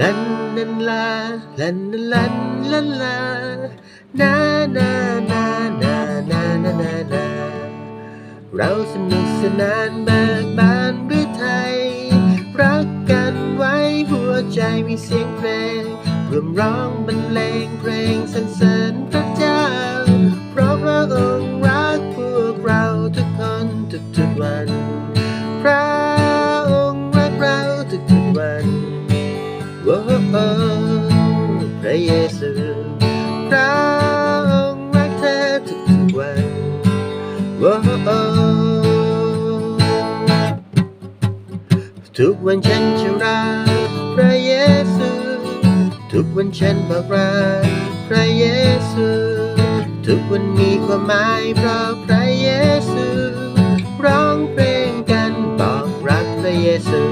ลันลันลาลันลันลันลานานานานานานานานาเราสนุกสนานเบิกบานด้วยไทย รักกันไว้หัวใจมีเสียงเพลงรวมร้องบรรเลงเพลงสรรเสริญพระเจ้า เพราะพระองค์รักพวกเราทุกคนทุกๆวัน พระองค์รักเราทุกๆวัน โอ้โอ้พระเยซูพระองค์รักเธอทุกๆวันโอ้โอ้ทุกวันฉันจะรักพระเยซู ทุกวันฉันบอกรักพระเยซู ทุกวันมีความหมายเพราะพระเยซู ร้องเพลงกันบอกรักพระเยซู